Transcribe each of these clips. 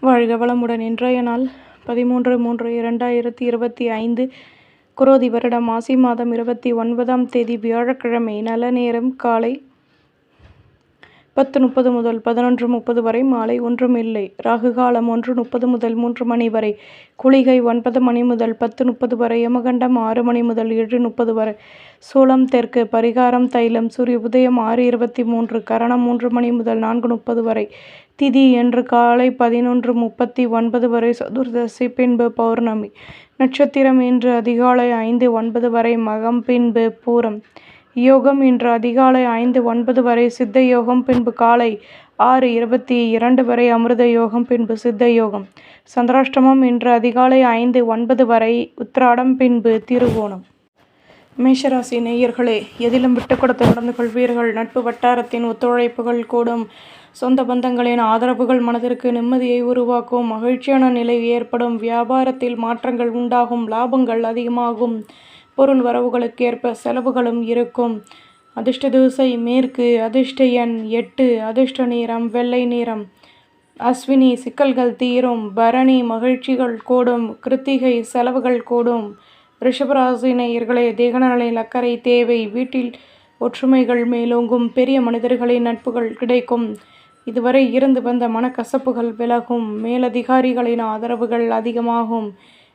வாழ்க வளமுடன் இன்றைய நாள் பதிமூன்று மூன்று இரண்டாயிரத்தி இருபத்தி ஐந்து. குரோதி வருடம் மாசி மாதம் இருபத்தி ஒன்பதாம் தேதி வியாழக்கிழமை. நல்ல நேரம் காலை பத்து முப்பது முதல் பதினொன்று முப்பது வரை மாலை ஒன்றும் இல்லை. ராகு காலம் ஒன்று முப்பது முதல் மூன்று மணி வரை. குளிகை ஒன்பது மணி முதல் பத்து முப்பது வரை. யமகண்டம் ஆறு மணி முதல் ஏழு முப்பது வரை. சூளம் தெற்கு பரிகாரம் தைலம் சூரிய உதயம் ஆறு இருபத்தி மூன்று. கரணம் மூன்று மணி முதல் நான்கு முப்பது வரை. திதி என்று காலை பதினொன்று முப்பத்தி ஒன்பது வரை. சதுர்தசி பின்பு பௌர்ணமி. நட்சத்திரம் இன்று அதிகாலை ஐந்து ஒன்பது வரை. மகம் பின்பு பூரம். யோகம் இன்று அதிகாலை ஐந்து ஒன்பது வரை சித்த யோகம் பின்பு காலை ஆறு இருபத்தி இரண்டு வரை அமிர்த யோகம் பின்பு சித்த யோகம். சந்திராஷ்டமம் இன்று அதிகாலை ஐந்து ஒன்பது வரை உத்திராடம் பின்பு திருவோணம் மேஷராசி நேயர்களே எதிலும் விட்டு கொடுத்து நடந்து கொள்வீர்கள். நட்பு வட்டாரத்தின் ஒத்துழைப்புகள் கூடும். சொந்த பந்தங்களின் ஆதரவுகள் மனதிற்கு நிம்மதியை உருவாக்கும். மகிழ்ச்சியான நிலை ஏற்படும். வியாபாரத்தில் மாற்றங்கள் உண்டாகும். லாபங்கள் அதிகமாகும். பொருள் வரவுகளுக்கேற்ப செலவுகளும் இருக்கும். அதிர்ஷ்ட தூசை மேற்கு அதிர்ஷ்ட எண் எட்டு அதிர்ஷ்ட நிறம் வெள்ளை நிறம். அஸ்வினி சிக்கல்கள் தீரும் பரணி மகிழ்ச்சிகள் கூடும் கிருத்திகை செலவுகள் கூடும். ரிஷபராசி நேயர்களே தேகநலில் அக்கறை தேவை வீட்டில் ஒற்றுமைகள் மேலோங்கும் பெரிய மனிதர்களின் நட்புகள் கிடைக்கும். இதுவரை இருந்து வந்த மனக்கசப்புகள் விலகும் மேலதிகாரிகளின் ஆதரவுகள் அதிகமாகும்.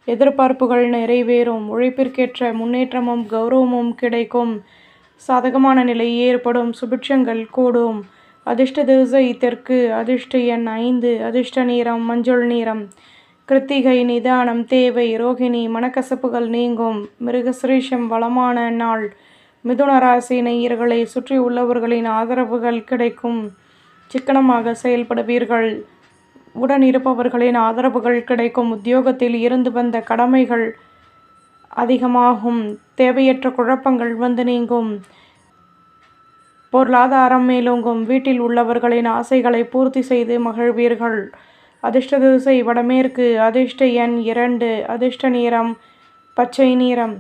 எதிர்பார்ப்புகள் நிறைவேறும். உழைப்பிற்கேற்ற முன்னேற்றமும் கௌரவமும் கிடைக்கும். சாதகமான நிலை ஏற்படும். சுபிட்சங்கள் கூடும். அதிர்ஷ்ட திசை தெற்கு அதிர்ஷ்ட எண் ஐந்து அதிர்ஷ்ட நீரம் மஞ்சள் நீரம் கிருத்திகை நிதானம் தேவை ரோகிணி மனக்கசப்புகள் நீங்கும். மிருகசிரீஷம் வளமான நாள். மிதுன ராசி நேயர்களை சுற்றி உள்ளவர்களின் ஆதரவுகள் கிடைக்கும். சிக்கனமாக செயல்படுவீர்கள். உடன் இருப்பவர்களின் ஆதரவுகள் கிடைக்கும். உத்தியோகத்தில் இருந்து வந்த கடமைகள் அதிகமாகும். தேவையற்ற குழப்பங்கள் வந்து நீங்கும். பொருளாதாரம் மேலோங்கும். வீட்டில் உள்ளவர்களின் ஆசைகளை பூர்த்தி செய்து மகிழ்வீர்கள். அதிர்ஷ்ட திசை வடமேற்கு. அதிர்ஷ்ட எண் இரண்டு. அதிர்ஷ்ட நீரம் பச்சை நீரம்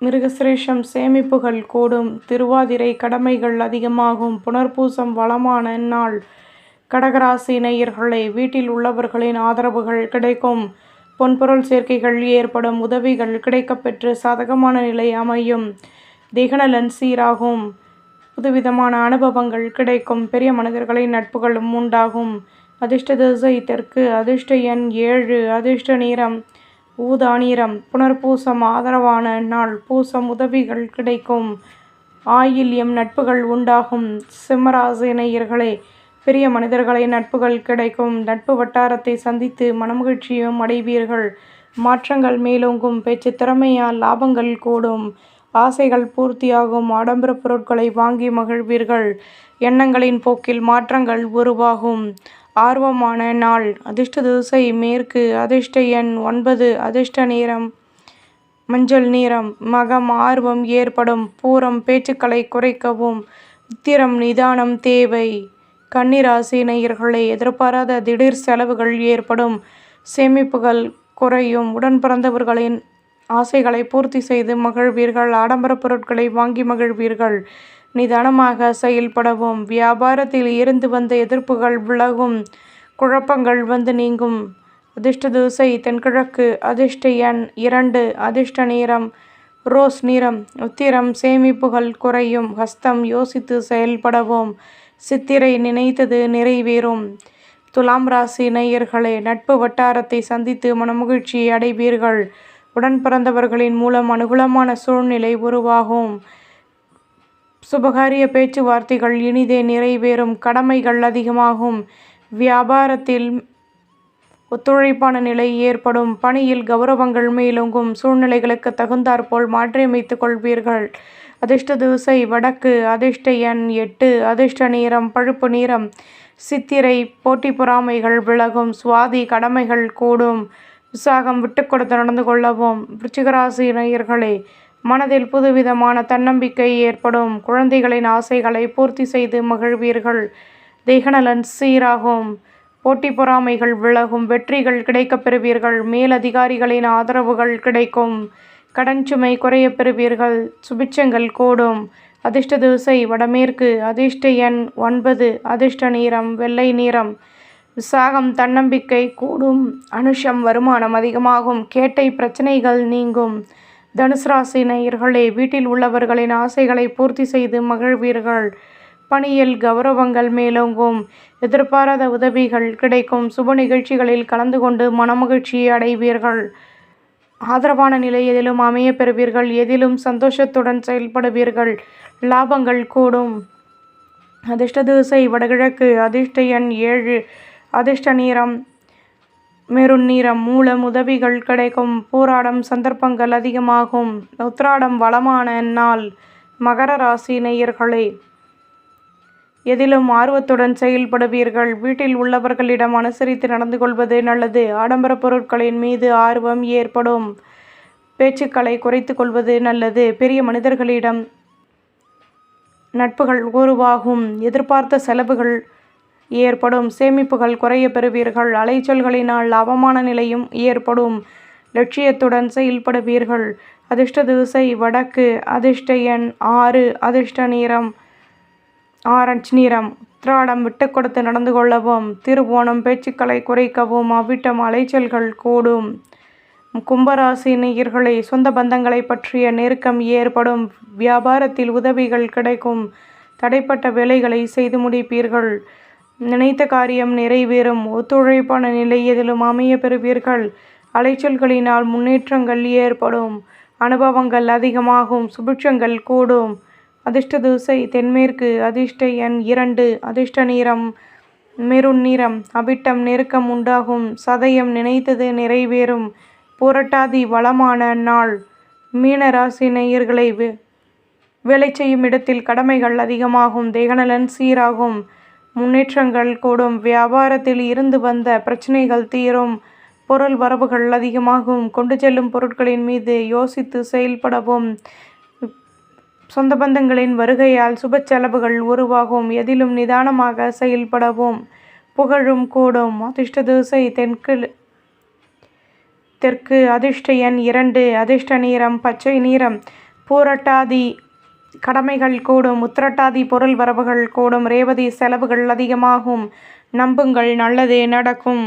மிருகசிரேஷம் சேமிப்புகள் கூடும். திருவாதிரை கடமைகள் அதிகமாகும். புனர்பூசம் வளமான நாள். கடகராசி நேயர்களே வீட்டில் உள்ளவர்களின் ஆதரவுகள் கிடைக்கும். பொன்பொருள் சேர்க்கைகள் ஏற்படும் உதவிகள் கிடைக்கப்பெற்று சாதகமான நிலை அமையும். திகநலன் சீராகும். புதுவிதமான அனுபவங்கள் கிடைக்கும். பெரிய மனிதர்களின் நட்புகளும் உண்டாகும். அதிர்ஷ்ட திசை தெற்கு அதிர்ஷ்ட எண் ஏழு அதிர்ஷ்ட நீரம் ஊதா நீரம் புனர்பூசம் ஆதரவான நாள் பூசம் உதவிகள் கிடைக்கும். ஆயில்யம் நட்புகள் உண்டாகும். சிம்மராசி நேயர்களே பெரிய மனிதர்களை நட்புகள் கிடைக்கும். நட்பு வட்டாரத்தை சந்தித்து மனமகிழ்ச்சியும் அடைவீர்கள். மாற்றங்கள் மேலோங்கும் பேச்சு திறமையால் லாபங்கள் கூடும். ஆசைகள் பூர்த்தியாகும். ஆடம்பர பொருட்களை வாங்கி மகிழ்வீர்கள். எண்ணங்களின் போக்கில் மாற்றங்கள் உருவாகும். ஆர்வமான நாள். அதிர்ஷ்ட திசை மேற்கு. அதிர்ஷ்ட எண் ஒன்பது. அதிர்ஷ்ட நேரம். மஞ்சள் நீரம் மகம் ஆர்வம் ஏற்படும். பூரம் பேச்சுக்களை குறைக்கவும். உத்திரம் நிதானம் தேவை. கன்னிராசி நேயர்களே எதிர்பாராத திடீர் செலவுகள் ஏற்படும். சேமிப்புகள் குறையும். உடன் பிறந்தவர்களின் ஆசைகளை பூர்த்தி செய்து மகிழ்வீர்கள். ஆடம்பர பொருட்களை வாங்கி மகிழ்வீர்கள். நிதானமாக செயல்படவும். வியாபாரத்தில் இருந்து வந்த எதிர்ப்புகள் விலகும். குழப்பங்கள் வந்து நீங்கும். அதிர்ஷ்ட தூசை தென்கிழக்கு அதிர்ஷ்ட எண் இரண்டு அதிர்ஷ்ட நீரம் ரோஸ் நிறம். உத்திரம் சேமிப்புகள் குறையும். ஹஸ்தம் யோசித்து செயல்படவும். சித்திரை நினைத்தது நிறைவேறும். துலாம் ராசி நேயர்களே நட்பு வட்டாரத்தை சந்தித்து மனமகிழ்ச்சியை அடைவீர்கள். உடன் பிறந்தவர்களின் மூலம் அனுகூலமான சூழ்நிலை உருவாகும். சுபகாரிய பேச்சுவார்த்தைகள் இனிதே நிறைவேறும். கடமைகள் அதிகமாகும். வியாபாரத்தில் ஒத்துழைப்பான நிலை ஏற்படும். பணியில் கௌரவங்கள் மேலோங்கும். சூழ்நிலைகளுக்கு தகுந்தாற்போல் மாற்றியமைத்துக் கொள்வீர்கள். அதிர்ஷ்ட தூசை வடக்கு அதிர்ஷ்ட எண் எட்டு அதிர்ஷ்ட நீரம் பழுப்பு நீரம் சித்திரை போட்டி பொறாமைகள் விலகும் சுவாதி கடமைகள் கூடும். விசாகம் விட்டு கொடுத்து நடந்து கொள்ளவும் விருச்சிகராசி நேயர்களே மனதில் புதுவிதமான தன்னம்பிக்கை ஏற்படும். குழந்தைகளின் ஆசைகளை பூர்த்தி செய்து மகிழ்வீர்கள். தேகநலன் சீராகும். போட்டி பொறாமைகள் விலகும் வெற்றிகள் கிடைக்கப் பெறுவீர்கள். மேலதிகாரிகளின் ஆதரவுகள் கிடைக்கும். கடன் சுமை குறைய பெறுவீர்கள். சுபிட்சங்கள் கூடும். அதிர்ஷ்ட திசை வடமேற்கு. அதிர்ஷ்ட எண் ஒன்பது. அதிர்ஷ்ட நீரம் வெள்ளை நீரம் விசாகம் தன்னம்பிக்கை கூடும். அனுஷம் வருமானம் அதிகமாகும். கேட்டை பிரச்சனைகள் நீங்கும். தனுசு ராசி நேயர்களே வீட்டில் உள்ளவர்களின் ஆசைகளை பூர்த்தி செய்து மகிழ்வீர்கள். பணியில் கௌரவங்கள் மேலோங்கும். எதிர்பாராத உதவிகள் கிடைக்கும். சுப நிகழ்ச்சிகளில் கலந்து கொண்டு மனமகிழ்ச்சியை அடைவீர்கள். ஆதரவான நிலை எதிலும் அமைய பெறுவீர்கள் எதிலும் சந்தோஷத்துடன் செயல்படுவீர்கள் லாபங்கள் கூடும். அதிர்ஷ்ட திசை வடகிழக்கு அதிர்ஷ்ட எண் ஏழு அதிர்ஷ்ட நீரம் மெருண் நீரம் மூலம் உதவிகள் கிடைக்கும் போராடம் சந்தர்ப்பங்கள் அதிகமாகும். உத்ராடம் வளமான நாள் மகர ராசி நேயர்களே. எதிலும் ஆர்வத்துடன் செயல்படுவீர்கள். வீட்டில் உள்ளவர்களிடம் அனுசரித்து நடந்து கொள்வது நல்லது. ஆடம்பர பொருட்களின் மீது ஆர்வம் ஏற்படும். பேச்சுக்களை குறைத்து கொள்வது நல்லது. பெரிய மனிதர்களிடம் நட்புகள் உருவாகும். எதிர்பார்த்த செலவுகள் ஏற்படும். சேமிப்புகள் குறைய பெறுவீர்கள். அலைச்சல்களினால் அவமான நிலையும் ஏற்படும். லட்சியத்துடன் செயல்படுவீர்கள். அதிர்ஷ்ட திசை வடக்கு. அதிர்ஷ்ட எண் ஆறு. அதிர்ஷ்ட நிறம் ஆரஞ்சு நிறம். உத்ராடம் விட்டு கொடுத்து நடந்து கொள்ளவும் திருவோணம் பேச்சுக்களை குறைக்கவும் அவ்விட்டம் அலைச்சல்கள் கூடும். கும்பராசி நேயர்களே சொந்த பந்தங்களை பற்றிய நெருக்கம் ஏற்படும். வியாபாரத்தில் உதவிகள் கிடைக்கும். தடைப்பட்ட வேலைகளை செய்து முடிப்பீர்கள். நினைத்த காரியம் நிறைவேறும். ஒத்துழைப்பான நிலை எதிலும் அமைய பெறுவீர்கள். அலைச்சல்களினால் முன்னேற்றங்கள் ஏற்படும். அனுபவங்கள் அதிகமாகும். சுபிட்சங்கள் கூடும். அதிர்ஷ்ட திசை தென்மேற்கு அதிர்ஷ்ட எண் இரண்டு அதிர்ஷ்ட நிறம் மெருண் நிறம் அபிட்டம் நெருக்கம் உண்டாகும் சதயம் நினைத்தது நிறைவேறும் புரட்டாதி வளமான நாள் மீனராசி நேயர்களை வேலை செய்யும் இடத்தில் கடமைகள் அதிகமாகும் தேகநலன் சீராகும் முன்னேற்றங்கள் கூடும் வியாபாரத்தில் இருந்து வந்த பிரச்சனைகள் தீரும் பொருள் வரவுகள் அதிகமாகும் கொண்டு செல்லும் பொருட்களின் மீது யோசித்து செயல்படவும் சொந்த பந்தங்களின் வருகையால் சுப செலவுகள் உருவாகும். எதிலும் நிதானமாக செயல்படவும். புகழும் கூடும். அதிர்ஷ்ட திசை தெற்கு தெற்கு அதிர்ஷ்ட எண் இரண்டு. அதிர்ஷ்ட நீரம் பச்சை நீரம் பூரட்டாதி கடமைகள் கூடும். உத்திரட்டாதி பொருள் வரவுகள் கூடும். ரேவதி செலவுகள் அதிகமாகும். நம்புங்கள் நல்லதே நடக்கும்.